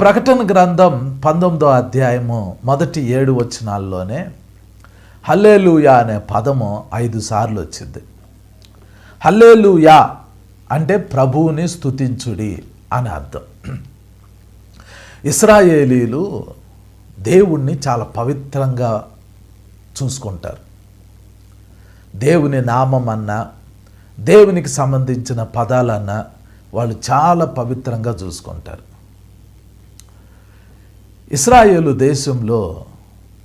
ప్రకటన గ్రంథం పంతొమ్మిదో అధ్యాయము మొదటి ఏడు వచనాల్లోనే హల్లేలుయా అనే పదము ఐదు సార్లు వచ్చింది. హల్లేలుయా అంటే ప్రభువుని స్తుతించుడి అని అర్థం. ఇస్రాయేలీలు దేవుణ్ణి చాలా పవిత్రంగా చూసుకుంటారు. దేవుని నామం అన్నా దేవునికి సంబంధించిన పదాలన్నా వాళ్ళు చాలా పవిత్రంగా చూసుకుంటారు. ఇస్రాయేలు దేశంలో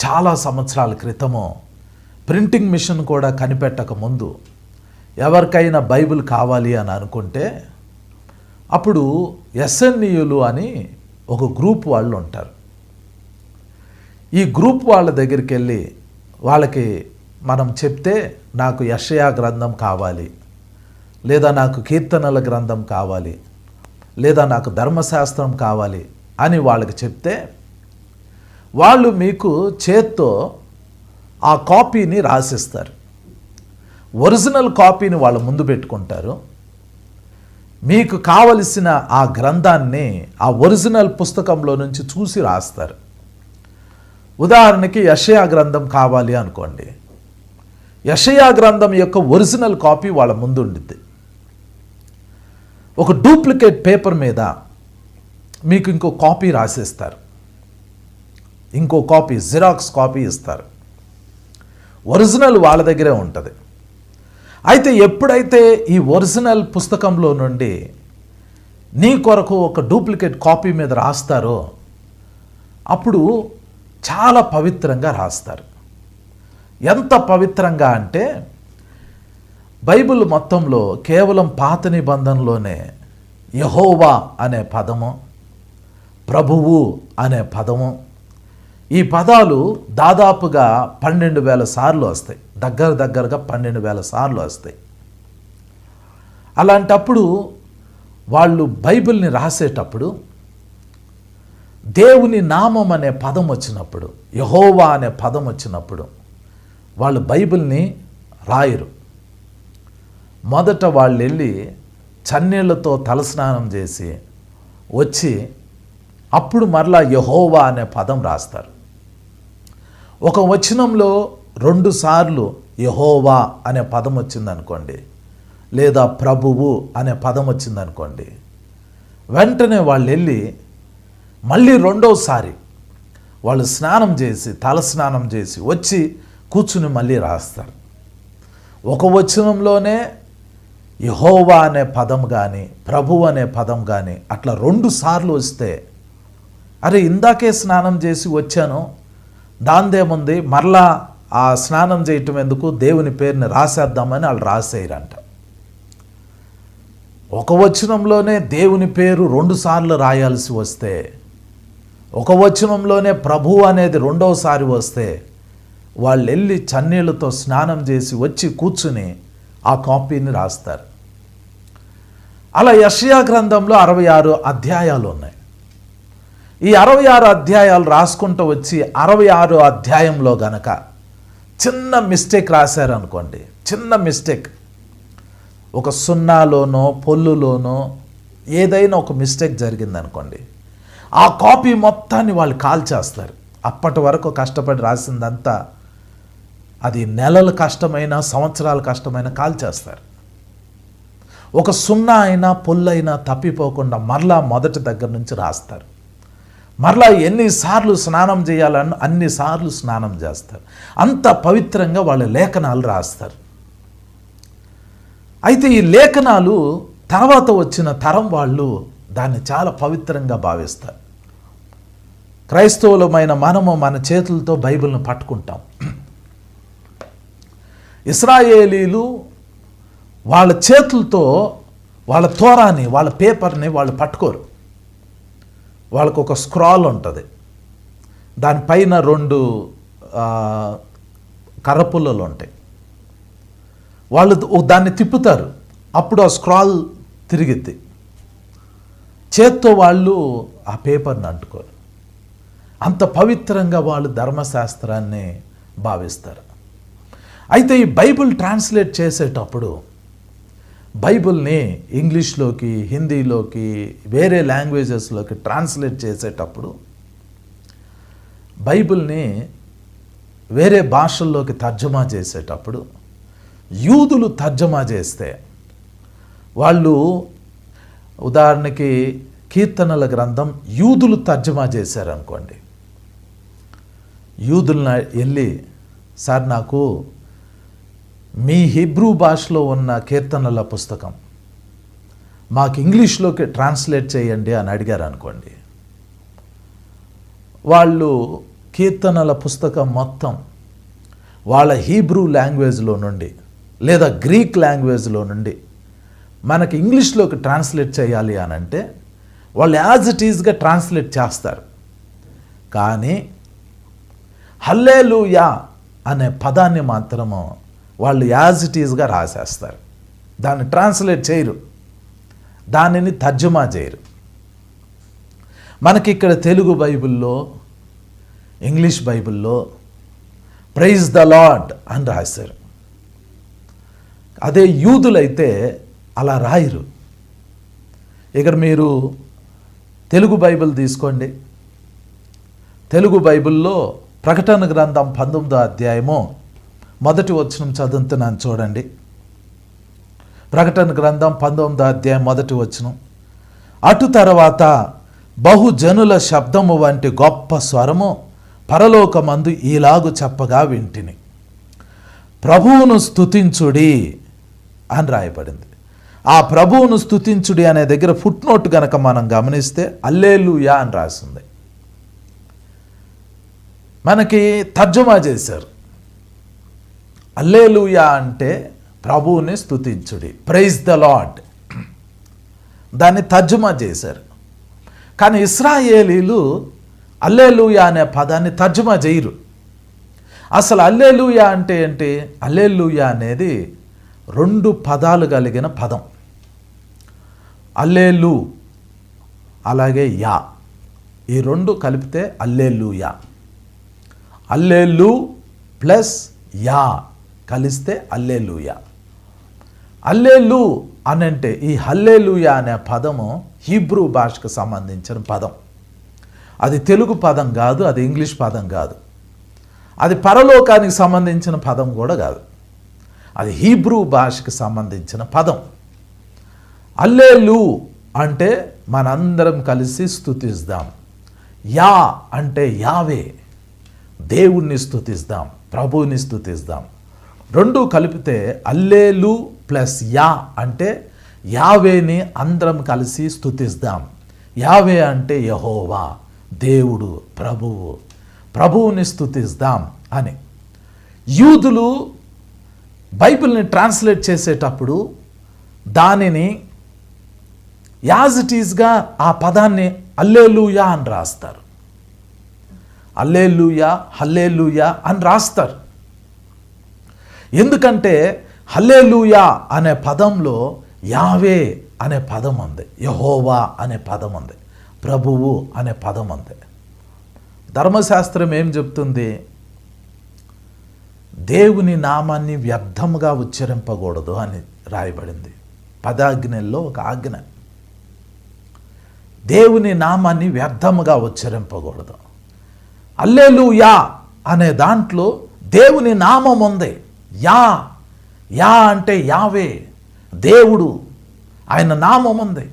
చాలా సంవత్సరాల క్రితము ప్రింటింగ్ మిషన్ కూడా కనిపెట్టక ముందు ఎవరికైనా బైబిల్ కావాలి అని అనుకుంటే అప్పుడు ఎస్ఎన్ఈయులు అని ఒక గ్రూప్ వాళ్ళు ఉంటారు. ఈ గ్రూప్ వాళ్ళ దగ్గరికి వెళ్ళి వాళ్ళకి మనం చెప్తే నాకు యషయా గ్రంథం కావాలి లేదా నాకు కీర్తనల గ్రంథం కావాలి లేదా నాకు ధర్మశాస్త్రం కావాలి అని వాళ్ళకి చెప్తే వాళ్ళు మీకు చేత్తో ఆ కాపీని రాసిస్తారు. ఒరిజినల్ కాపీని వాళ్ళ ముందు పెట్టుకుంటారు. మీకు కావలసిన ఆ గ్రంథాన్ని ఆ ఒరిజినల్ పుస్తకంలో నుంచి చూసి రాస్తారు. ఉదాహరణకి యషయా గ్రంథం కావాలి అనుకోండి. యషయా గ్రంథం యొక్క ఒరిజినల్ కాపీ వాళ్ళ ముందు ఉండిద్ది. ఒక డూప్లికేట్ పేపర్ మీద మీకు ఇంకో కాపీ రాసిస్తారు. ఇంకో కాపీ జిరాక్స్ కాపీ ఇస్తారు. ఒరిజినల్ వాళ్ళ దగ్గరే ఉంటుంది. అయితే ఎప్పుడైతే ఈ ఒరిజినల్ పుస్తకంలో నుండి నీ కొరకు ఒక డూప్లికేట్ కాపీ మీద రాస్తారో అప్పుడు చాలా పవిత్రంగా రాస్తారు. ఎంత పవిత్రంగా అంటే బైబిల్ మొత్తంలో కేవలం పాత నిబంధనలోనే యహోవా అనే పదము ప్రభువు అనే పదము ఈ పదాలు దాదాపుగా పన్నెండు వేల సార్లు వస్తాయి. దగ్గర దగ్గరగా పన్నెండు వేల సార్లు వస్తాయి. అలాంటప్పుడు వాళ్ళు బైబిల్ని రాసేటప్పుడు దేవుని నామం అనే పదం వచ్చినప్పుడు యహోవా అనే పదం వచ్చినప్పుడు వాళ్ళు బైబిల్ని రాయరు. మొదట వాళ్ళు వెళ్ళి చన్నీళ్ళతో తలస్నానం చేసి వచ్చి అప్పుడు మరలా యహోవా అనే పదం రాస్తారు. ఒక వచనంలో రెండు సార్లు యహోవా అనే పదం వచ్చిందనుకోండి లేదా ప్రభువు అనే పదం వచ్చిందనుకోండి వెంటనే వాళ్ళు వెళ్ళి మళ్ళీ రెండోసారి వాళ్ళు స్నానం చేసి తల స్నానం చేసి వచ్చి కూర్చుని మళ్ళీ రాస్తారు. ఒక వచనంలోనే యహోవా అనే పదం కానీ ప్రభు అనే పదం కానీ అట్లా రెండు సార్లు వస్తే అరే ఇందాకే స్నానం చేసి వచ్చాను దాందేముంది? మరలా ఆ స్నానం చేయటం ఎందుకు? దేవుని పేరుని రాసేద్దామని వాళ్ళు రాసేయరంట. ఒక వచనంలోనే దేవుని పేరు రెండుసార్లు రాయాల్సి వస్తే ఒక వచనంలోనే ప్రభు అనేది రెండవసారి వస్తే వాళ్ళు వెళ్ళి చన్నీళ్ళతో స్నానం చేసి వచ్చి కూర్చుని ఆ కాపీని రాస్తారు. అలా యషయా గ్రంథంలో అరవై ఆరు అధ్యాయాలు ఉన్నాయి. ఈ అరవై ఆరు అధ్యాయాలు రాసుకుంటూ వచ్చి అరవై ఆరు అధ్యాయంలో గనక చిన్న మిస్టేక్ రాశారనుకోండి చిన్న మిస్టేక్. ఒక సున్నాలోనో పొల్లులోనో ఏదైనా ఒక మిస్టేక్ జరిగిందనుకోండి ఆ కాపీ మొత్తాన్ని వాళ్ళు కాల్చేస్తారు. అప్పటి వరకు కష్టపడి రాసిందంతా అది నెలలు కష్టమైన సంవత్సరాల కష్టమైన కాల్చేస్తారు. ఒక సున్నా అయినా పొల్లైనా తప్పిపోకుండా మరలా మొదటి దగ్గర నుంచి రాస్తారు. మరలా ఎన్నిసార్లు స్నానం చేయాలని అన్నిసార్లు స్నానం చేస్తారు. అంత పవిత్రంగా వాళ్ళ లేఖనాలు రాస్తారు. అయితే ఈ లేఖనాలు తర్వాత వచ్చిన తరం వాళ్ళు దాన్ని చాలా పవిత్రంగా భావిస్తారు. క్రైస్తవులమైన మనము మన చేతులతో బైబిల్ను పట్టుకుంటాం. ఇస్రాయేలీలు వాళ్ళ చేతులతో వాళ్ళ తోరాని వాళ్ళ పేపర్ని వాళ్ళు పట్టుకోరు. వాళ్ళకు ఒక స్క్రాల్ ఉంటుంది. దానిపైన రెండు కరపుల్లలు కర్రపుల్లలు ఉంటాయి వాళ్ళు దాన్ని తిప్పుతారు. అప్పుడు ఆ స్క్రాల్ తిరిగిద్ది. చేత్తో వాళ్ళు ఆ పేపర్ని అంటుకోరు. అంత పవిత్రంగా వాళ్ళు ధర్మశాస్త్రాన్ని భావిస్తారు. అయితే ఈ బైబిల్ ట్రాన్స్లేట్ చేసేటప్పుడు బైబిల్ని ఇంగ్లీష్లోకి హిందీలోకి వేరే లాంగ్వేజెస్లోకి ట్రాన్స్లేట్ చేసేటప్పుడు బైబిల్ని వేరే భాషల్లోకి తర్జమా చేసేటప్పుడు యూదులు తర్జమా చేస్తే వాళ్ళు ఉదాహరణకి కీర్తనల గ్రంథం యూదులు తర్జమా చేశారనుకోండి. యూదులను వెళ్ళి సార్ నాకు మీ హిబ్రూ భాషలో ఉన్న కీర్తనల పుస్తకం. మాకు ఇంగ్లీష్లోకి ట్రాన్స్లేట్ చేయండి అని అడిగారు అనుకోండి. వాళ్ళు కీర్తనల పుస్తకం మొత్తం వాళ్ళ హీబ్రూ లాంగ్వేజ్లో నుండి లేదా గ్రీక్ లాంగ్వేజ్లో నుండి మనకి ఇంగ్లీష్లోకి ట్రాన్స్లేట్ చేయాలి అని అంటే వాళ్ళు యాజ్ ఇట్ ఈజ్గా ట్రాన్స్లేట్ చేస్తారు. కానీ హల్లేలుయా అనే పదాన్ని మాత్రము వాళ్ళు యాజ్ ఇట్ ఈజ్గా రాసేస్తారు. దాన్ని ట్రాన్స్లేట్ చేయరు. దానిని తర్జుమా చేయరు. మనకి ఇక్కడ తెలుగు బైబిల్లో ఇంగ్లీష్ బైబిల్లో ప్రైజ్ ద లాడ్ అని రాశారు. అదే యూదులైతే అలా రాయరు. ఇక్కడ మీరు తెలుగు బైబిల్ తీసుకోండి. తెలుగు బైబిల్లో ప్రకటన గ్రంథం పంతొమ్మిదో అధ్యాయము మొదటి వచనం చదువుతున్నాను చూడండి. ప్రకటన గ్రంథం పంతొమ్మిదో అధ్యాయం మొదటి వచనం. అటు తర్వాత బహుజనుల శబ్దము వంటి గొప్ప స్వరము పరలోకమందు ఈలాగు చెప్పగా వింటిని. ప్రభువును స్థుతించుడి అని రాయబడింది. ఆ ప్రభువును స్థుతించుడి అనే దగ్గర ఫుట్ నోట్ గనక మనం గమనిస్తే అల్లేలుయా అని రాసింది. మనకి తర్జుమా చేశారు. అల్లేలుయా అంటే ప్రభువుని స్తుతించుడి. ప్రైజ్ ద లాడ్ దాన్ని తర్జుమా చేశారు. కానీ ఇస్రాయేలీలు అల్లేలుయా అనే పదాన్ని తర్జుమా చేయరు. అసలు అల్లేలుయా అంటే ఏంటి? అల్లేలుయా అనేది రెండు పదాలు కలిగిన పదం. అల్లేలు అలాగే యా. ఈ రెండు కలిపితే అల్లేలుయా. అల్లేలు ప్లస్ యా. కలిస్తే అల్లేలుయ అల్లేలు అనంటే ఈ హల్లేలుయ అనే పదము హీబ్రూ భాషకు సంబంధించిన పదం. అది తెలుగు పదం కాదు అది ఇంగ్లీష్ పదం కాదు. అది పరలోకానికి సంబంధించిన పదం కూడా కాదు. అది హీబ్రూ భాషకు సంబంధించిన పదం. అల్లేలు అంటే మనందరం కలిసి స్థుతిస్తాం యా అంటే యావే దేవుణ్ణి స్థుతిస్తాం ప్రభువుని స్థుతిస్తాం రెండు కలిపితే అల్లేలు ప్లస్ యా అంటే యావేని అందరం కలిసి స్థుతిస్తాం యావే అంటే యహోవా దేవుడు ప్రభువు. ప్రభువుని స్థుతిస్తాం అని. యూదులు బైబిల్ని ట్రాన్స్లేట్ చేసేటప్పుడు దానిని యాజ్ ఇట్ ఈజ్గా ఆ పదాన్ని అల్లేలుయా అని రాస్తారు. అల్లేలుయా హల్లేలుయా అని రాస్తారు. ఎందుకంటే హల్లేలుయా అనే పదంలో యావే అనే పదం ఉంది. యహోవా అనే పదం ఉంది. ప్రభువు అనే పదం ఉంది. ధర్మశాస్త్రం ఏం చెప్తుంది? దేవుని నామాన్ని వ్యర్థముగా ఉచ్చరింపకూడదు అని రాయబడింది. పదాజ్ఞల్లో ఒక ఆజ్ఞ. దేవుని నామాన్ని వ్యర్థముగా ఉచ్చరింపకూడదు. అల్లేలుయా అనే దాంట్లో దేవుని నామం ఉంది. యా యా అంటే యావే దేవుడు ఆయన నామం ఉంది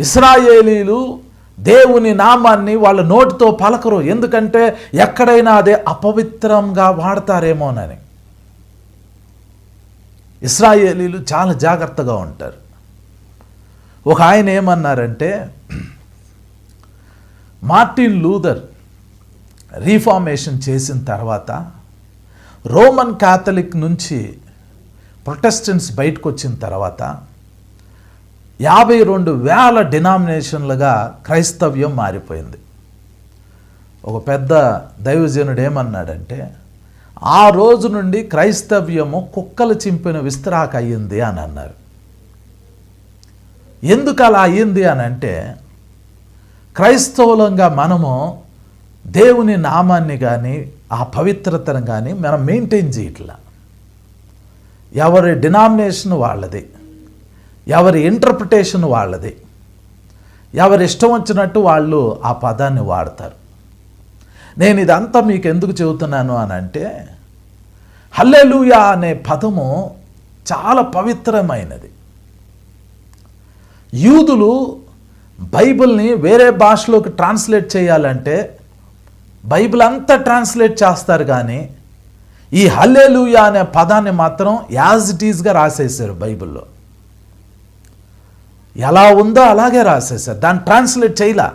ఇస్రాయేలీలు దేవుని నామాన్ని వాళ్ళ నోటితో పలకరు. ఎందుకంటే ఎక్కడైనా అదే అపవిత్రంగా వాడతారేమోనని ఇస్రాయేలీలు చాలా జాగ్రత్తగా ఉంటారు. ఒక ఆయన ఏమన్నారంటే మార్టిన్ లూథర్ రీఫార్మేషన్ చేసిన తర్వాత రోమన్ క్యాథలిక్ నుంచి ప్రొటెస్టెంట్స్ బయటకు వచ్చిన తర్వాత యాభై రెండు వేల డినామినేషన్లుగా క్రైస్తవ్యం మారిపోయింది. ఒక పెద్ద దైవజనుడు ఏమన్నాడంటే ఆ రోజు నుండి క్రైస్తవ్యము కుక్కలు చింపిన విస్తరాక అయ్యింది అని అన్నారు. ఎందుకు అలా అయ్యింది అని అంటే క్రైస్తవులంగా మనము దేవుని నామాన్ని కానీ ఆ పవిత్రతను కానీ మనం మెయింటైన్ చేయట్లా. ఎవరి డినామినేషన్ వాళ్ళది ఎవరి ఇంటర్ప్రిటేషన్ వాళ్ళది ఎవరి ఇష్టం వచ్చినట్టు వాళ్ళు ఆ పదాన్ని వాడతారు. నేను ఇదంతా మీకు ఎందుకు చెబుతున్నాను అని అంటే హల్లెలూయా అనే పదము చాలా పవిత్రమైనది. యూదులు బైబిల్ని వేరే భాషలోకి ట్రాన్స్లేట్ చేయాలంటే బైబిల్ అంతా ట్రాన్స్లేట్ చేస్తారు కానీ ఈ హల్లేలుయా అనే పదాన్ని మాత్రం యాజ్ ఇట్ ఈజ్గా రాసేసారు బైబిల్లో. ఎలా ఉందో అలాగే రాసేసారు దాన్ని ట్రాన్స్లేట్ చేయలా.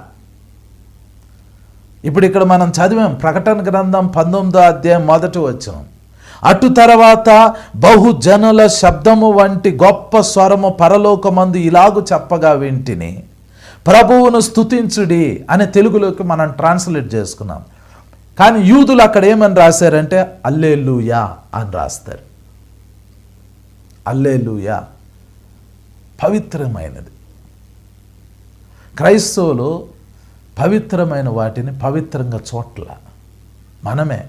ఇప్పుడు ఇక్కడ మనం చదివాం ప్రకటన గ్రంథం పంతొమ్మిదో అధ్యాయం మొదటి వచ్చాం అటు తర్వాత బహుజనుల శబ్దము వంటి గొప్ప స్వరము పరలోకమందు ఇలాగు చెప్పగా వింటిని. ప్రభువును స్తుతించుడి అని తెలుగులోకి మనం ట్రాన్స్లేట్ చేసుకున్నాం. కానీ యూదులు అక్కడ ఏమని రాశారంటే అల్లేలుయా అని రాస్తారు. అల్లేలుయా పవిత్రమైనది. క్రైస్తవులు పవిత్రమైన వాటిని పవిత్రంగా చోట్ల మనమే.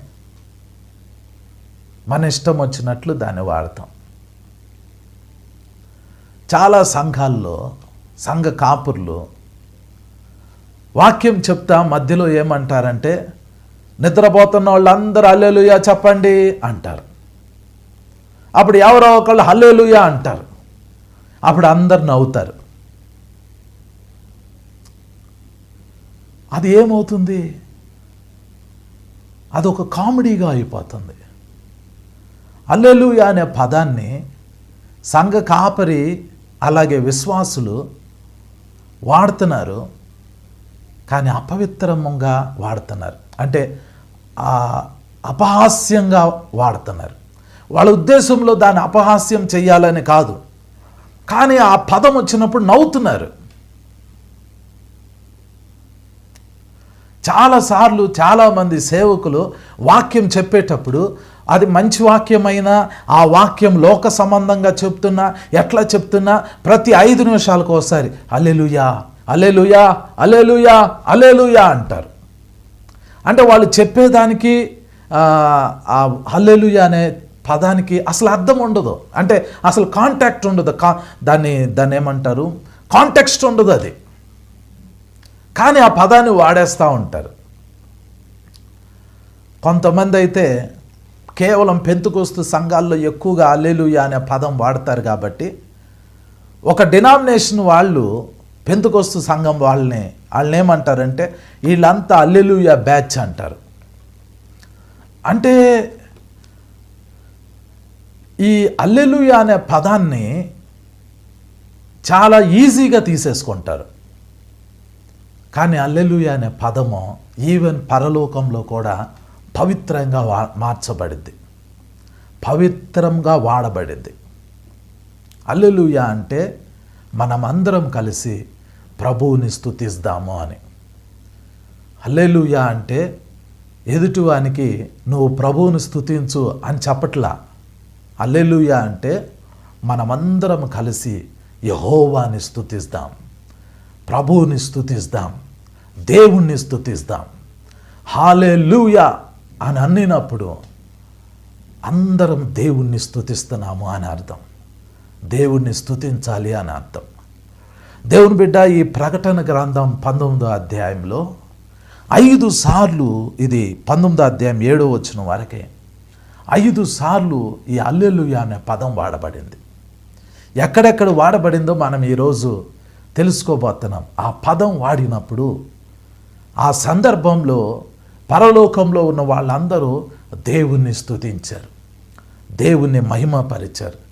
మన ఇష్టం వచ్చినట్లు దాన్ని వాడతాం. చాలా సంఘాల్లో సంఘ కాపుర్లు వాక్యం చెప్తా మధ్యలో ఏమంటారంటే నిద్రపోతున్న వాళ్ళందరూ హల్లెలూయా చెప్పండి అంటారు. అప్పుడు ఎవరో ఒకళ్ళు హల్లెలూయా అంటారు. అప్పుడు అందరు నవ్వుతారు. అది ఏమవుతుంది? అదొక కామెడీగా అయిపోతుంది. అల్లెలుయ అనే పదాన్ని సంఘ కాపరి అలాగే విశ్వాసులు వాడుతున్నారు. కానీ అపవిత్రంగా వాడుతున్నారు. అంటే అపహాస్యంగా వాడుతున్నారు. వాళ్ళ ఉద్దేశంలో దాన్ని అపహాస్యం చేయాలని కాదు. కానీ ఆ పదం వచ్చినప్పుడు నవ్వుతున్నారు. చాలాసార్లు చాలామంది సేవకులు వాక్యం చెప్పేటప్పుడు అది మంచి వాక్యమైనా ఆ వాక్యం లోక సంబంధంగా చెప్తున్నా ఎట్లా చెప్తున్నా ప్రతి ఐదు నిమిషాలకు ఒకసారి అలెలుయా అలెలుయా అలెలుయా అలెలుయా అంటారు. అంటే వాళ్ళు చెప్పేదానికి ఆ, ఆ అనే పదానికి అసలు అర్థం ఉండదు. అంటే అసలు కాంటాక్ట్ ఉండదు. కా దాన్ని దాన్ని ఏమంటారు? కాంటెక్స్ట్ ఉండదు అది. కానీ ఆ పదాన్ని వాడేస్తూ ఉంటారు. కొంతమంది అయితే కేవలం పెంతుకొస్తు సంఘాల్లో ఎక్కువగా అల్లెలుయా అనే పదం వాడతారు కాబట్టి ఒక డినామినేషన్ వాళ్ళు పెంతుకొస్తు సంఘం వాళ్ళని వాళ్ళని ఏమంటారంటే వీళ్ళంతా అల్లెలుయ బ్యాచ్ అంటారు. అంటే ఈ అల్లెలుయ అనే పదాన్ని చాలా ఈజీగా తీసేసుకుంటారు. కానీ అల్లెలుయ అనే పదము ఈవెన్ పరలోకంలో కూడా పవిత్రంగా వా మార్చబడింది. పవిత్రంగా వాడబడింది. అల్లెలుయ అంటే మనమందరం కలిసి ప్రభువుని స్థుతిస్తాము అని. అల్లెలుయ అంటే ఎదుటివానికి నువ్వు ప్రభువుని స్థుతించు అని చెప్పట్లా. అల్లెలుయా అంటే మనమందరం కలిసి యహోవాని స్థుతిస్తాం ప్రభువుని స్థుతిస్తాం దేవుణ్ణి స్తుతిస్తాం. హాలెలూయా అని అన్నినప్పుడు అందరం దేవుణ్ణి స్థుతిస్తున్నాము అని అర్థం. దేవుణ్ణి స్థుతించాలి అని అర్థం. దేవుని బిడ్డ ఈ ప్రకటన గ్రంథం పంతొమ్మిదో అధ్యాయంలో ఐదు సార్లు ఇది పంతొమ్మిదో అధ్యాయం ఏడో వచ్చిన వరకే ఐదు సార్లు ఈ అల్లెలుయా అనే పదం వాడబడింది. ఎక్కడెక్కడ వాడబడిందో మనం ఈరోజు తెలుసుకోబోతున్నాం. ఆ పదం వాడినప్పుడు ఆ సందర్భంలో పరలోకంలో ఉన్న వాళ్ళందరూ దేవుణ్ణి స్తుతించారు. దేవుణ్ణి మహిమపరిచారు.